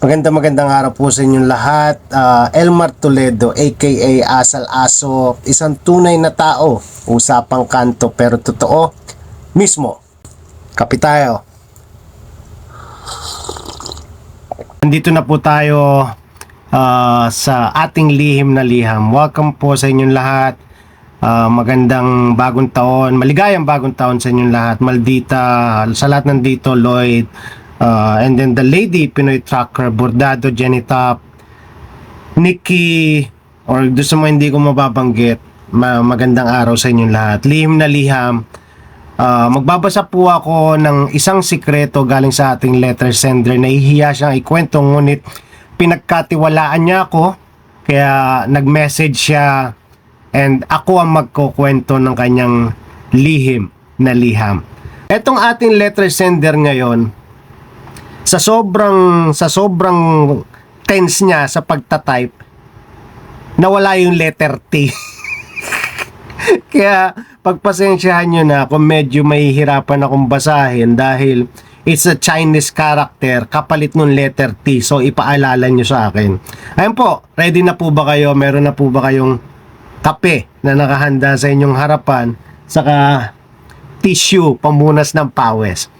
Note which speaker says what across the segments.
Speaker 1: Magandang magandang araw po sa inyong lahat. Ah, Elmar Toledo aka Asal Aso, isang tunay na tao. Usapang kanto pero totoo mismo. Kapitayo. Nandito na po tayo ah, sa ating lihim na liham. Welcome po sa inyong lahat. Ah, magandang bagong taon, maligayang bagong taon sa inyong lahat. Maldita, sa lahat nandito, Lloyd, ah, and then the lady, Pinoy Trucker, Bordado, Top, Nikki, or doon sa mga hindi ko mababanggit, ma- magandang araw sa inyong lahat. Lihim na liham. Ah, magbabasa po ako ng isang sikreto galing sa ating letter sender. Nahihiya siyang ikwento ngunit pinagkatiwalaan niya ako kaya nag-message siya and ako ang magkukwento ng kanyang lihim na liham. Etong ating letter sender ngayon sa sobrang sa sobrang tense niya sa pagta-type nawala yung letter T. Kaya pagpasensyahan nyo na kung medyo mahihirapan akong basahin dahil it's a Chinese character kapalit ng letter T. So ipaalala nyo sa akin. Ayun po, ready na po ba kayo? Meron na po ba kayong kape na nakahanda sa inyong harapan? Saka tissue, pamunas ng pawis.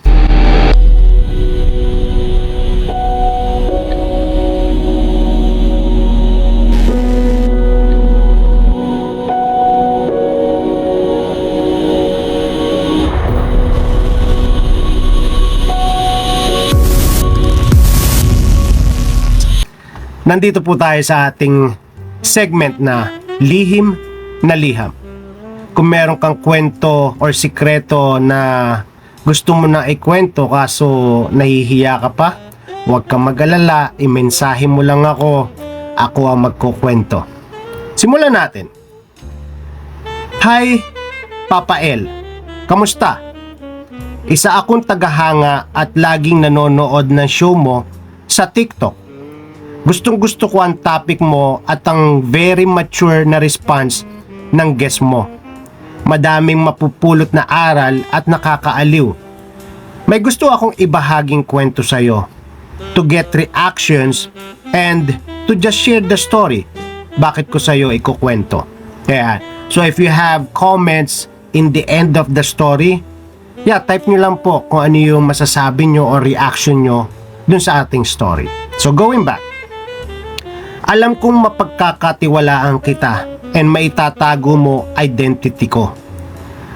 Speaker 1: Nandito po tayo sa ating segment na lihim na liham. Kung meron kang kwento or sikreto na gusto mo na ikwento kaso nahihiya ka pa, huwag kang mag-alala, imensahe mo lang ako, ako ang magkukwento. Simulan natin. Hi, Papa L. Kamusta? Isa akong tagahanga at laging nanonood ng show mo sa TikTok. Gustong gusto ko ang topic mo at ang very mature na response ng guest mo. Madaming mapupulot na aral at nakakaaliw. May gusto akong ibahaging kwento sa'yo to get reactions and to just share the story. Bakit ko sa'yo ikukwento? Kaya, so if you have comments in the end of the story, yeah, type nyo lang po kung ano yung masasabi nyo or reaction nyo dun sa ating story. So going back, alam kong mapagkakatiwalaan kita and maitatago mo identity ko.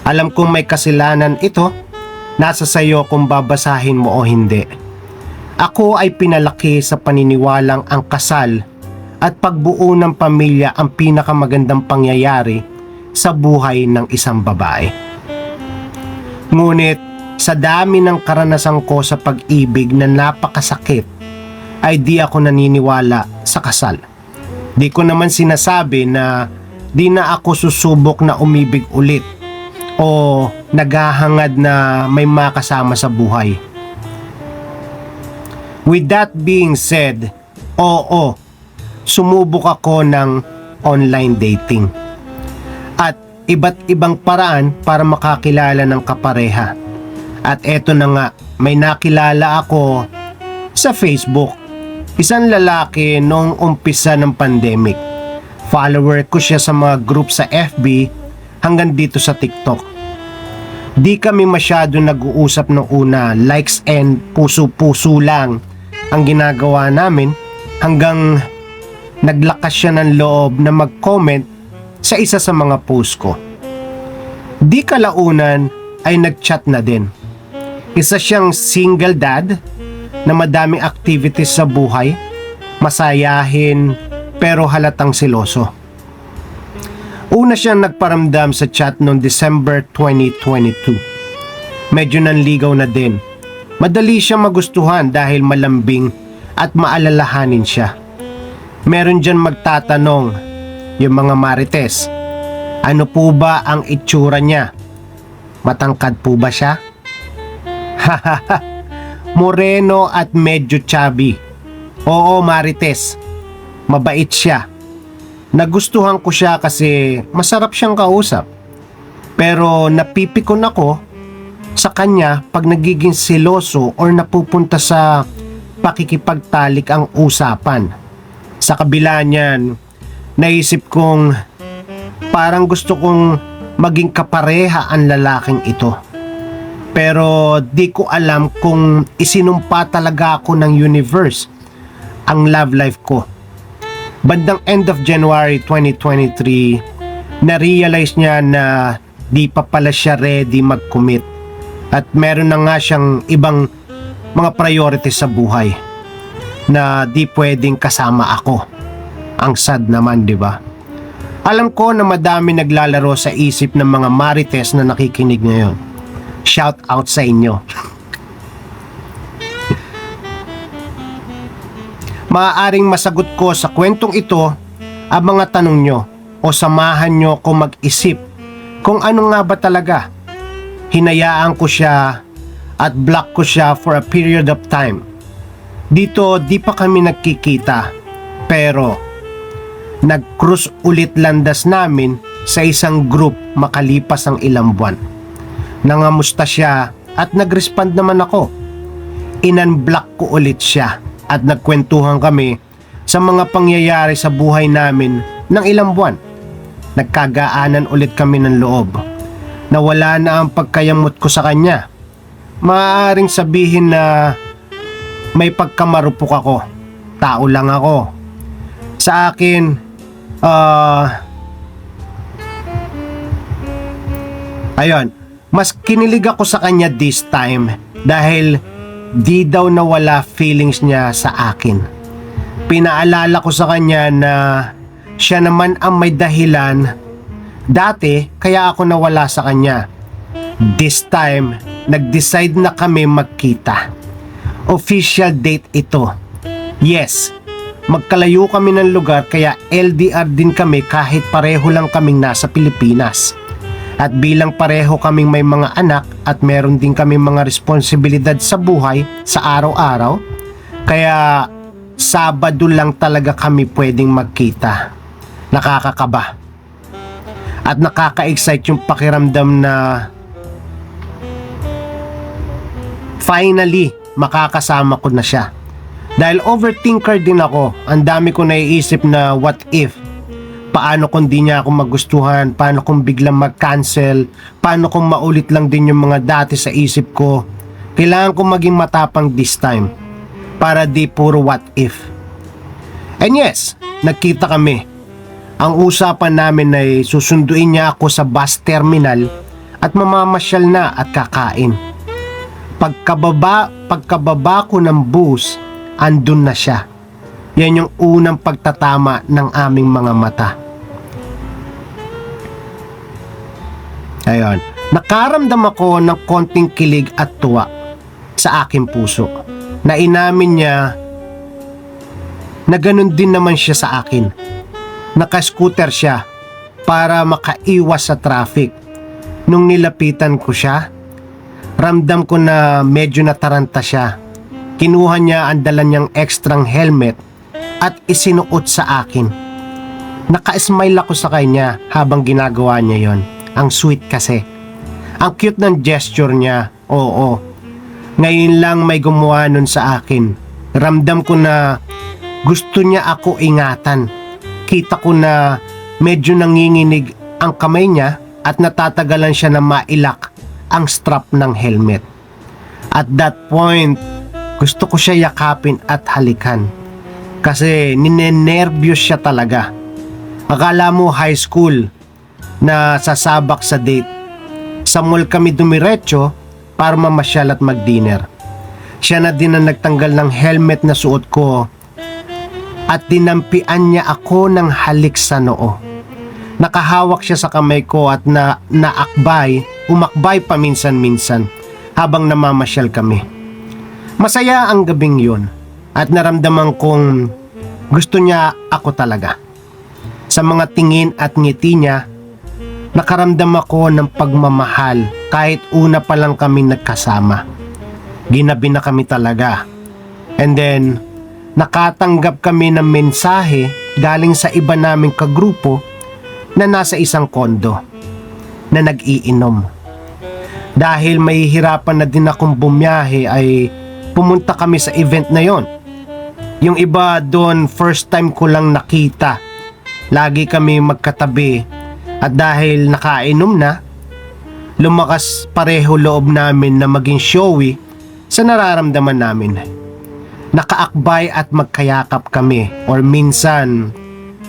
Speaker 1: Alam kong may kasilanan ito, nasa sayo kung babasahin mo o hindi. Ako ay pinalaki sa paniniwalang ang kasal at pagbuo ng pamilya ang pinakamagandang pangyayari sa buhay ng isang babae. Ngunit sa dami ng karanasan ko sa pag-ibig na napakasakit ay di ako naniniwala sa kasal. Di ko naman sinasabi na di na ako susubok na umibig ulit o naghahangad na may makasama sa buhay. With that being said, oo, sumubok ako ng online dating. At iba't ibang paraan para makakilala ng kapareha. At eto na nga, may nakilala ako sa Facebook isang lalaki noong umpisa ng pandemic. Follower ko siya sa mga group sa FB hanggang dito sa TikTok. Di kami masyado nag-uusap noong una, likes and puso-puso lang ang ginagawa namin hanggang naglakas siya ng loob na mag-comment sa isa sa mga post ko. Di kalaunan ay nag-chat na din. Isa siyang single dad na madaming activities sa buhay, masayahin, pero halatang siloso. Una siyang nagparamdam sa chat noong December 2022. Medyo nanligaw na din. Madali siyang magustuhan dahil malambing at maalalahanin siya. Meron dyan magtatanong, yung mga marites, ano po ba ang itsura niya? Matangkad po ba siya? Hahaha moreno at medyo chubby. Oo, Marites. Mabait siya. Nagustuhan ko siya kasi masarap siyang kausap. Pero napipikon ako sa kanya pag nagiging seloso or napupunta sa pakikipagtalik ang usapan. Sa kabila niyan, naisip kong parang gusto kong maging kapareha ang lalaking ito. Pero di ko alam kung isinumpa talaga ako ng universe ang love life ko. Bandang end of January 2023, na-realize niya na di pa pala siya ready mag-commit. At meron na nga siyang ibang mga priorities sa buhay na di pwedeng kasama ako. Ang sad naman, di ba? Alam ko na madami naglalaro sa isip ng mga marites na nakikinig ngayon. Shout out sa inyo. Maaaring masagot ko sa kwentong ito ang mga tanong nyo o samahan nyo ko mag-isip kung ano nga ba talaga. Hinayaan ko siya at block ko siya for a period of time. Dito di pa kami nagkikita pero nag-cruise ulit landas namin sa isang group makalipas ang ilang buwan. Nangamusta siya at nag-respond naman ako. Inunblock ko ulit siya at nagkwentuhan kami sa mga pangyayari sa buhay namin ng ilang buwan. Nagkagaanan ulit kami ng loob. Nawala na ang pagkayamot ko sa kanya. Maaaring sabihin na may pagkamarupok ako. Tao lang ako. Sa akin, ah... ayun, mas kinilig ako sa kanya this time dahil di daw nawala feelings niya sa akin. Pinaalala ko sa kanya na siya naman ang may dahilan dati kaya ako nawala sa kanya. This time, nag-decide na kami magkita. Official date ito. Yes, magkalayo kami ng lugar kaya LDR din kami kahit pareho lang kaming nasa Pilipinas. At bilang pareho kaming may mga anak at meron din kami mga responsibilidad sa buhay sa araw-araw, kaya Sabado lang talaga kami pwedeng magkita. Nakakakaba. At nakaka-excite yung pakiramdam na finally makakasama ko na siya. Dahil overthinker din ako, ang dami ko naiisip na what if. Paano kung di niya ako magustuhan, paano kung biglang mag-cancel, paano kung maulit lang din yung mga dati sa isip ko. Kailangan ko maging matapang this time para di puro what if. And yes, nagkita kami. Ang usapan namin ay susunduin niya ako sa bus terminal at mamamasyal na at kakain. Pagkababa, pagkababa ko ng bus, andun na siya. Yan yung unang pagtatama ng aming mga mata. Ayon, nakaramdam ako ng konting kilig at tuwa sa aking puso. Na inamin niya na ganun din naman siya sa akin. Naka-scooter siya para makaiwas sa traffic. Nung nilapitan ko siya, ramdam ko na medyo nataranta siya. Kinuha niya ang dala niyang ekstrang helmet at isinuot sa akin. Naka-smile ako sa kanya habang ginagawa niya yon. Ang sweet kasi. Ang cute ng gesture niya, oo. Ngayon lang may gumawa nun sa akin. Ramdam ko na gusto niya ako ingatan. Kita ko na medyo nanginginig ang kamay niya at natatagalan siya na mailak ang strap ng helmet. At that point, gusto ko siya yakapin at halikan. Kasi ninenervyos siya talaga. Akala mo high school na sasabak sa date. Sa mall kami dumiretso para mamasyal at mag-dinner. Siya na din ang nagtanggal ng helmet na suot ko at dinampian niya ako ng halik sa noo. Nakahawak siya sa kamay ko at na naakbay, umakbay paminsan-minsan habang namamasyal kami. Masaya ang gabing yun at naramdaman kong gusto niya ako talaga. Sa mga tingin at ngiti niya, nakaramdam ako ng pagmamahal kahit una pa lang kami nagkasama. Ginabi na kami talaga. And then, nakatanggap kami ng mensahe galing sa iba naming kagrupo na nasa isang kondo na nag-iinom. Dahil may hirapan na din akong bumiyahe ay pumunta kami sa event na yon Yung iba doon, first time ko lang nakita. Lagi kami magkatabi. At dahil nakainom na, lumakas pareho loob namin na maging showy sa nararamdaman namin. Nakaakbay at magkayakap kami or minsan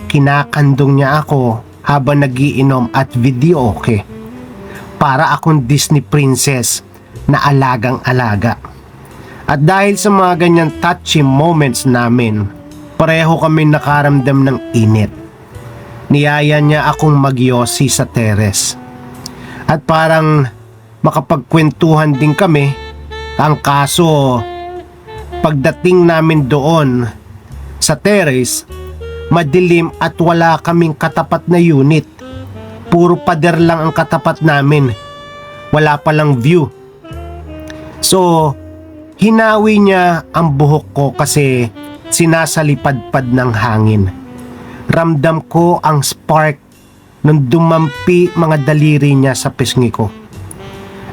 Speaker 1: kinakandong niya ako habang nagiinom at video okay. Para akong Disney princess na alagang-alaga. At dahil sa mga ganyan touchy moments namin, pareho kami nakaramdam ng init. Niyaya niya akong magyosi sa teres. At parang makapagkwentuhan din kami, ang kaso pagdating namin doon sa terrace, madilim at wala kaming katapat na unit. Puro pader lang ang katapat namin. Wala palang view. So, hinawi niya ang buhok ko kasi sinasalipad-pad ng hangin. Ramdam ko ang spark nung dumampi mga daliri niya sa pisngi ko.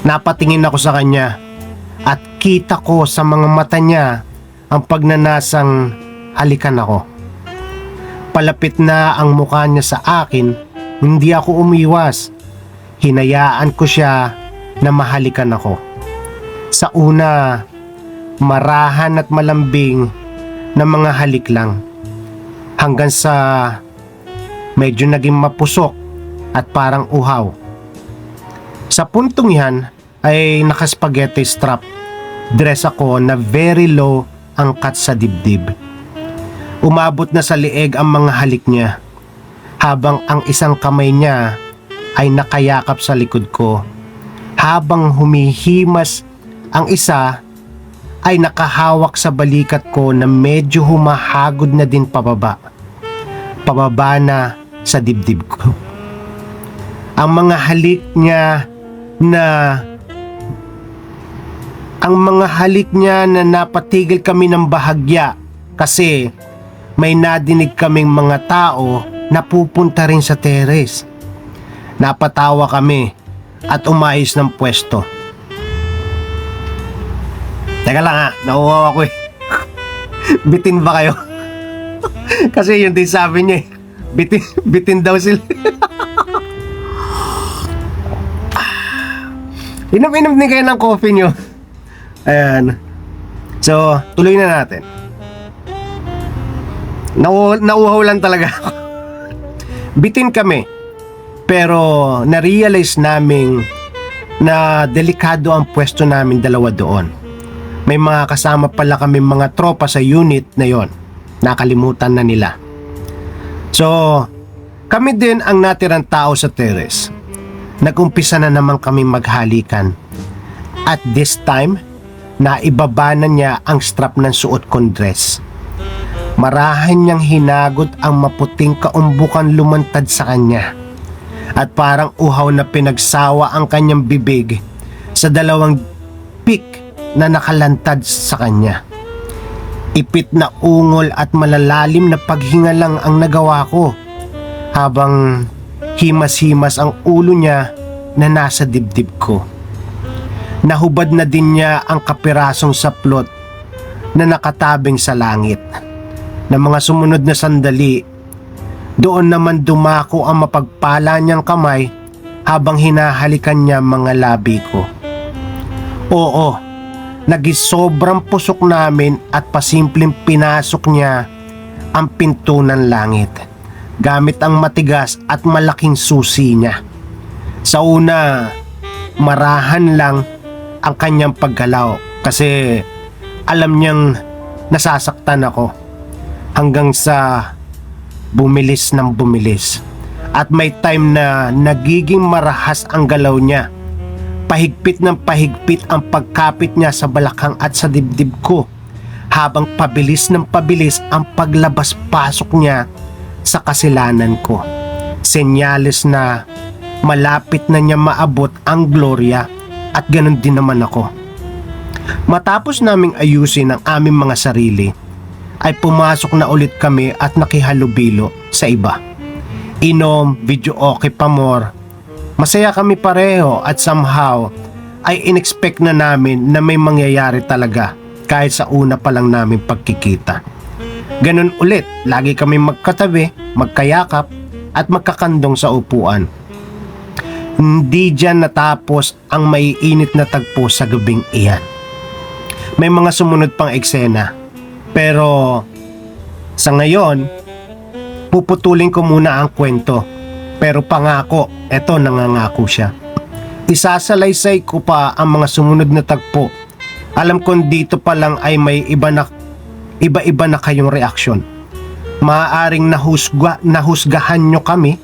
Speaker 1: Napatingin ako sa kanya at kita ko sa mga mata niya ang pagnanasang halikan ako. Palapit na ang mukha niya sa akin, hindi ako umiwas. Hinayaan ko siya na mahalikan ako. Sa una, marahan at malambing na mga halik lang. Hanggang sa medyo naging mapusok at parang uhaw. Sa puntong yan ay nakaspaghetti strap. Dress ako na very low ang cut sa dibdib. Umabot na sa lieg ang mga halik niya habang ang isang kamay niya ay nakayakap sa likod ko. Habang humihimas ang isa ay nakahawak sa balikat ko na medyo humahagod na din pababa. Pababa na sa dibdib ko. Ang mga halik niya na ang mga halik niya na napatigil kami ng bahagya kasi may nadinig kaming mga tao na pupunta rin sa teres. Napatawa kami at umayos ng pwesto. Teka lang ha, nauuhaw ako eh. bitin ba kayo? Kasi yun din sabi niya eh. Bitin, bitin daw sila. Inom-inom din kayo ng coffee nyo. Ayan. So, tuloy na natin. Nau nauhaw lang talaga ako. Bitin kami. Pero na-realize namin na delikado ang pwesto namin dalawa doon. May mga kasama pala kami mga tropa sa unit na yon. Nakalimutan na nila. So, kami din ang natirang tao sa terrace. Nagumpisa na naman kami maghalikan. At this time, naibaba na niya ang strap ng suot kong dress. Marahan niyang hinagot ang maputing kaumbukan lumantad sa kanya. At parang uhaw na pinagsawa ang kanyang bibig sa dalawang pik na nakalantad sa kanya. Ipit na ungol at malalalim na paghinga lang ang nagawa ko habang himas-himas ang ulo niya na nasa dibdib ko. Nahubad na din niya ang kapirasong saplot na nakatabing sa langit. Na mga sumunod na sandali, doon naman dumako ang mapagpala niyang kamay habang hinahalikan niya mga labi ko. Oo, naging sobrang pusok namin at pasimpleng pinasok niya ang pinto ng langit gamit ang matigas at malaking susi niya. Sa una, marahan lang ang kanyang paggalaw kasi alam niyang nasasaktan ako hanggang sa bumilis ng bumilis. At may time na nagiging marahas ang galaw niya. Pahigpit ng pahigpit ang pagkapit niya sa balakang at sa dibdib ko habang pabilis ng pabilis ang paglabas-pasok niya sa kasilanan ko. Senyales na malapit na niya maabot ang gloria at ganun din naman ako. Matapos naming ayusin ang aming mga sarili, ay pumasok na ulit kami at nakihalubilo sa iba. Inom, video okay pa more. Masaya kami pareho at somehow ay inexpect na namin na may mangyayari talaga kahit sa una pa lang namin pagkikita. Ganun ulit, lagi kami magkatabi, magkayakap, at magkakandong sa upuan. Hindi dyan natapos ang maiinit na tagpo sa gabing iyan. May mga sumunod pang eksena. Pero sa ngayon, puputulin ko muna ang kwento. Pero pangako, eto nangangako siya. Isasalaysay ko pa ang mga sumunod na tagpo. Alam kong dito pa lang ay may iba na iba-iba na kayong reaksyon. Maaaring nahusga, nahusgahan nyo kami.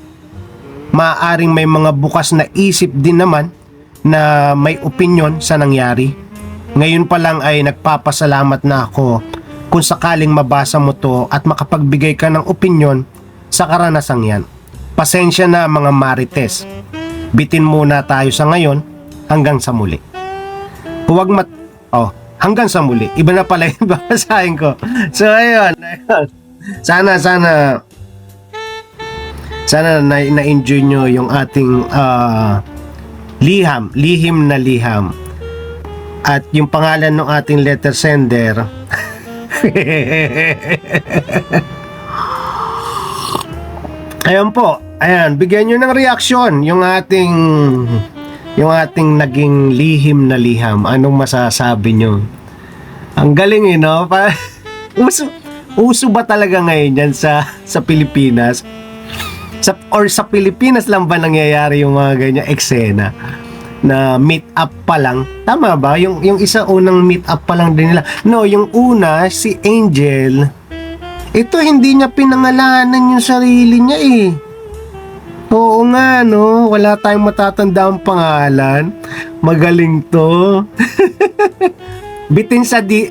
Speaker 1: Maaaring may mga bukas na isip din naman na may opinion sa nangyari. Ngayon pa lang ay nagpapasalamat na ako kung sakaling mabasa mo to at makapagbigay ka ng opinion sa karanasang yan. Pasensya na mga marites. Bitin muna tayo sa ngayon hanggang sa muli. Huwag mat... Oh, hanggang sa muli. Iba na pala yung babasahin ko. So, ayun. Sana, sana... Sana na, na-enjoy nyo yung ating ah, liham, lihim na liham. At yung pangalan ng ating letter sender, Ayan po. Ayan, bigyan nyo ng reaksyon yung ating yung ating naging lihim na liham. Anong masasabi nyo? Ang galing eh, no? Pa uso, uso ba talaga ngayon yan sa, sa Pilipinas? Sa, or sa Pilipinas lang ba nangyayari yung mga ganyan eksena? na meet up pa lang. Tama ba? Yung, yung isa unang meet up pa lang din nila. No, yung una, si Angel, ito hindi niya pinangalanan yung sarili niya eh. Oo nga, no? Wala tayong matatanda ang pangalan. Magaling to. Bitin sa di...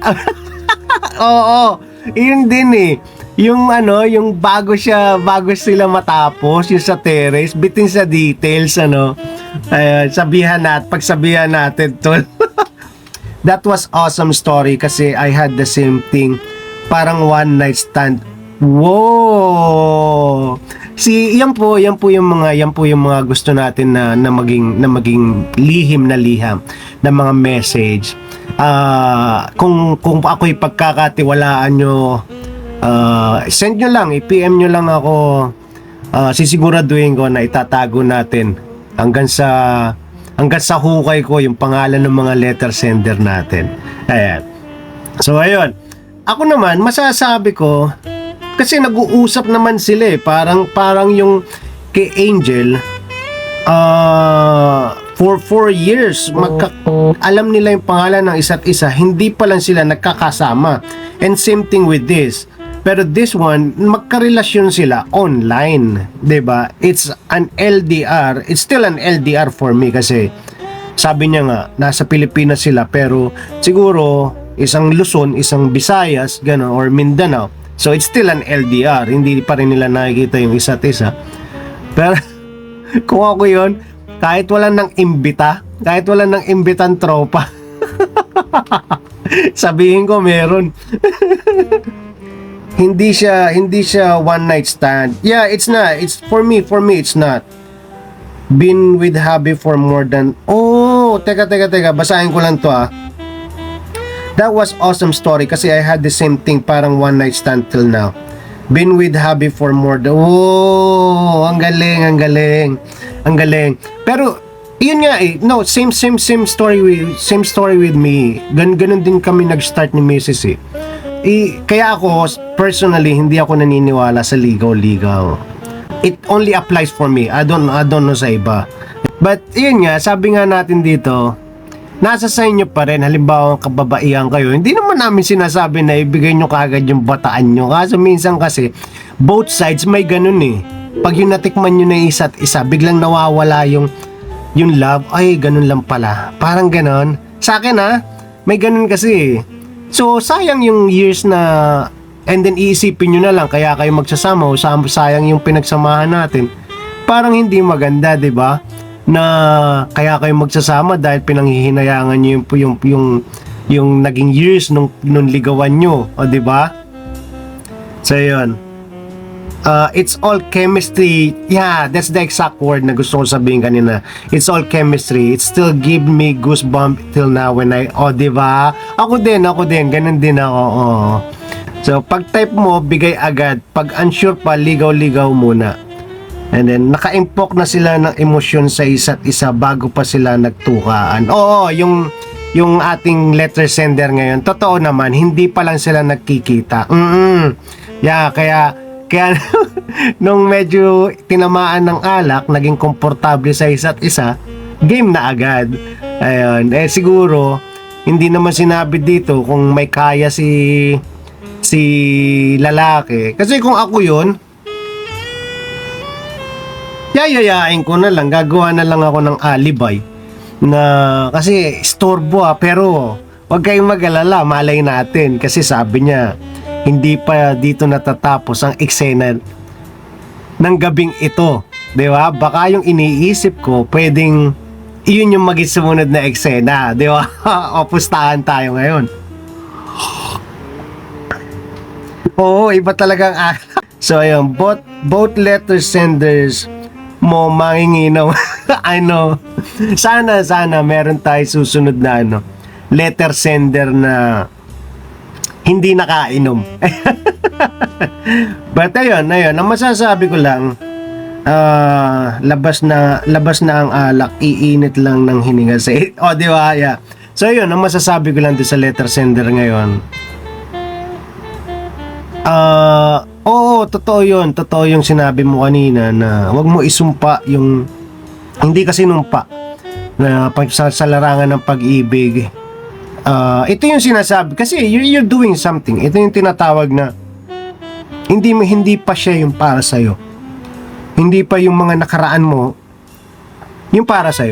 Speaker 1: Oo, yun din eh. Yung ano, yung bago siya, bago sila matapos, yung sa terrace, bitin sa details, ano. Ayun, sabihan nat, pagsabihan natin to. That was awesome story kasi I had the same thing. Parang one night stand. Wow! Si yan po, yan po yung mga yan po yung mga gusto natin na na maging na maging lihim na liham na mga message. Ah, kung kung ako'y pagkakatiwalaan nyo, ah, send nyo lang, i-PM nyo lang ako. Ah, sisiguraduhin ko na itatago natin hanggang sa hanggang sa hukay ko yung pangalan ng mga letter sender natin. Ayan. So ayun. Ako naman masasabi ko kasi nag-uusap naman sila eh. Parang parang yung kay Angel uh, for four years magka, alam nila yung pangalan ng isa't isa. Hindi pa lang sila nagkakasama. And same thing with this. Pero this one magkarelasyon sila online 'di ba? It's an LDR it's still an LDR for me kasi sabi niya nga nasa Pilipinas sila pero siguro isang Luzon isang Visayas gano or Mindanao so it's still an LDR hindi pa rin nila nakikita yung isa't isa pero kung ako yon kahit wala nang imbita, kahit wala nang imbitan tropa, sabihin ko meron. hindi siya hindi siya one night stand. Yeah, it's not. It's for me, for me it's not. Been with hubby for more than Oh, teka teka teka, basahin ko lang to ah. That was awesome story kasi I had the same thing parang one night stand till now. Been with hubby for more than Oh, ang galing, ang galing. Ang galing. Pero yun nga eh, no, same same same story with same story with me. Gan ganun din kami nag-start ni Mrs. eh. Eh, kaya ako personally hindi ako naniniwala sa ligaw-ligaw. It only applies for me. I don't I don't know sa iba. But yun nga, sabi nga natin dito, nasa sa inyo pa rin, halimbawa kababaihan kayo, hindi naman namin sinasabi na ibigay nyo kagad yung bataan nyo. Kaso minsan kasi, both sides may ganun eh. Pag yung natikman nyo na isa't isa, biglang nawawala yung yung love, ay ganun lang pala. Parang ganun. Sa akin ha, may ganun kasi eh. So, sayang yung years na and then iisipin nyo na lang kaya kayo magsasama o sayang yung pinagsamahan natin. Parang hindi maganda, 'di ba? Na kaya kayo magsasama dahil pinanghihinayangan nyo yung yung yung, yung naging years nung nung ligawan nyo, o 'di ba? So, yun. Uh, it's all chemistry. Yeah, that's the exact word na gusto ko sabihin kanina. It's all chemistry. It still give me goosebump till now when I, oh, di ba? Ako din, ako din. Ganun din ako. Oh. So, pag type mo, bigay agad. Pag unsure pa, ligaw-ligaw muna. And then, naka-impok na sila ng emosyon sa isa't isa bago pa sila nagtukaan. Oo, yung, yung ating letter sender ngayon, totoo naman, hindi pa lang sila nagkikita. Mm Yeah, kaya, kaya nung medyo tinamaan ng alak, naging komportable sa isa't isa, game na agad. Ayun, eh siguro, hindi naman sinabi dito kung may kaya si si lalaki. Kasi kung ako yun, yayayain ko na lang, gagawa na lang ako ng alibay na kasi storbo ah, pero wag kayong mag-alala, malay natin kasi sabi niya hindi pa dito natatapos ang eksena ng gabing ito. 'Di ba? Baka yung iniisip ko, pwedeng iyon yung maging sumunod na eksena, 'di ba? o pustahan tayo ngayon. Oo, iba talagang. So, ayun, both, both letter senders mo manginginaw. ano, sana, sana meron tayo susunod na ano, letter sender na hindi nakainom. But ayun, ayun, ang masasabi ko lang, ah, labas na labas na ang alak, iinit lang ng hininga sa oh, di ba? Yeah. So ayun, ang masasabi ko lang doon sa letter sender ngayon, Ah, oo, totoo 'yun. Totoo yung sinabi mo kanina na wag mo isumpa yung hindi kasi numpa na pag sa, sa larangan ng pag-ibig. Ah, ito yung sinasabi kasi you're, you're doing something. Ito yung tinatawag na hindi mo hindi pa siya yung para sa Hindi pa yung mga nakaraan mo yung para sa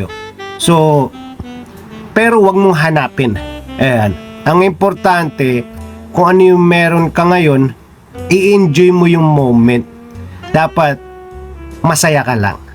Speaker 1: So pero wag mong hanapin. Ayan. Ang importante kung ano yung meron ka ngayon, i-enjoy mo yung moment. Dapat masaya ka lang.